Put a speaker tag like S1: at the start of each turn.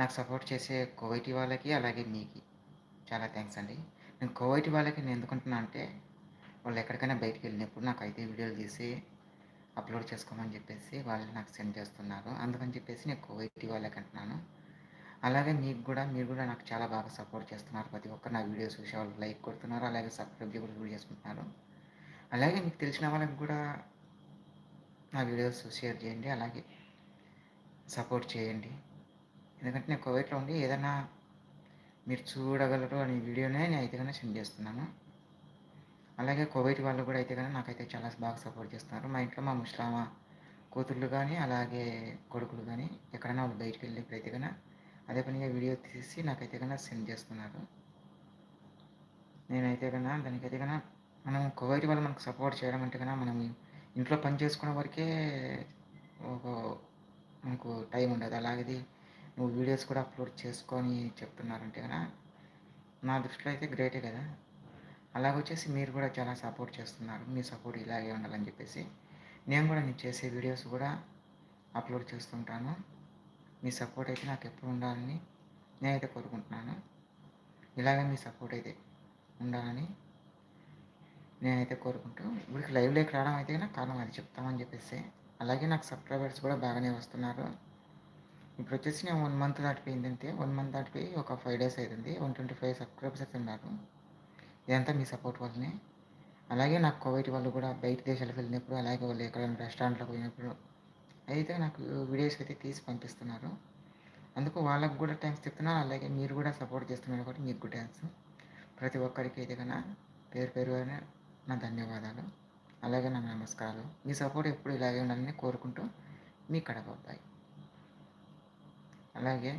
S1: నాకు సపోర్ట్ చేసే కోవైటీ వాళ్ళకి, అలాగే మీకి చాలా థ్యాంక్స్ అండి. నేను కోవైటీ వాళ్ళకి నేను ఎందుకుంటున్నా అంటే, వాళ్ళు ఎక్కడికైనా బయటకి వెళ్ళినప్పుడు నాకు అయితే వీడియోలు తీసి అప్‌లోడ్ చేసుకోమని చెప్పేసి వాళ్ళు నాకు సెండ్ చేస్తున్నారు. అందుకని చెప్పేసి నేను కోవైటీ వాళ్ళకి అంటున్నాను. అలాగే మీకు కూడా మీరు కూడా నాకు చాలా బాగా సపోర్ట్ చేస్తున్నారు. ప్రతి ఒక్కరు నా వీడియోస్ చూసే వాళ్ళు లైక్ కొడుతున్నారు. అలాగే సబ్స్క్రైబ్ కూడా చేసుకుంటున్నారు. అలాగే మీకు తెలిసిన వాళ్ళకి కూడా నా వీడియోస్ షేర్ చేయండి. అలాగే సపోర్ట్ చేయండి. ఎందుకంటే నేను కువైట్‌లో ఉండి ఏదైనా మీరు చూడగలరు అనే వీడియోనే నేను అయితే కన్నా సెండ్ చేస్తున్నాను. అలాగే కువైట్ వాళ్ళు కూడా అయితే గనక నాకైతే చాలా బాగా సపోర్ట్ చేస్తున్నారు. మా ఇంట్లో మా ముస్లామా కూతుర్లు కానీ అలాగే కొడుకులు కానీ ఎక్కడైనా వాళ్ళు బయటికెళ్ళినప్పుడైతే గనక అదే పనిగా వీడియో తీసి నాకైతే గనక సెండ్ చేస్తున్నారు. నేనైతే కన్నా దానికైతే కన్నా మనం కువైట్ వాళ్ళు మనకు సపోర్ట్ చేయడం అంటే కన్నా మనం ఇంట్లో పని చేసుకునే వరకే ఒక మనకు టైం ఉండదు. అలాగే నువ్వు వీడియోస్ కూడా అప్‌లోడ్ చేసుకొని చెప్తున్నారంటే కదా నా దృష్టిలో అయితే గ్రేటే కదా! అలాగొచ్చేసి మీరు కూడా చాలా సపోర్ట్ చేస్తున్నారు. మీ సపోర్ట్ ఇలాగే ఉండాలని చెప్పేసి. నేను కూడా నేను చేసే వీడియోస్ కూడా అప్‌లోడ్ చేస్తుంటాను. మీ సపోర్ట్ అయితే నాకు ఎప్పుడు ఉండాలని నేనైతే కోరుకుంటున్నాను. ఇలాగే మీ సపోర్ట్ అయితే ఉండాలని నేనైతే కోరుకుంటూ వీళ్ళకి లైవ్‌లోకి రావడం అయితే గనక కారణం అది చెప్తామని చెప్పేసి. అలాగే నాకు సబ్స్క్రైబర్స్ కూడా బాగానే వస్తున్నారు. ఇప్పుడు వచ్చేసి నేను వన్ మంత్ దాటిపోయింది అంటే వన్ మంత్ దాటిపోయి ఒక ఫైవ్ డేస్ అయితుంది. 125 సబ్స్క్రైబర్స్ అయితే ఉన్నారు. ఇదంతా మీ సపోర్ట్ వల్లనే. అలాగే నాకు కోవిడ్ వాళ్ళు కూడా బయట దేశాలకు వెళ్ళినప్పుడు, అలాగే వాళ్ళు ఎక్కడైనా రెస్టారెంట్‌లకు పోయినప్పుడు అయితే నాకు వీడియోస్ అయితే తీసి పంపిస్తున్నారు. అందుకు వాళ్ళకు కూడా థ్యాంక్స్ చెప్తున్నాను. అలాగే మీరు కూడా సపోర్ట్ చేస్తున్నారు కాబట్టి మీకు కూడా థాంక్స్. ప్రతి ఒక్కరికి అయితే కన్నా పేరు పేరు నా ధన్యవాదాలు. అలాగే నా నమస్కారాలు. మీ సపోర్ట్ ఎప్పుడు ఇలాగే ఉండాలని కోరుకుంటూ మీ కడప అబ్బాయి. అలాగే.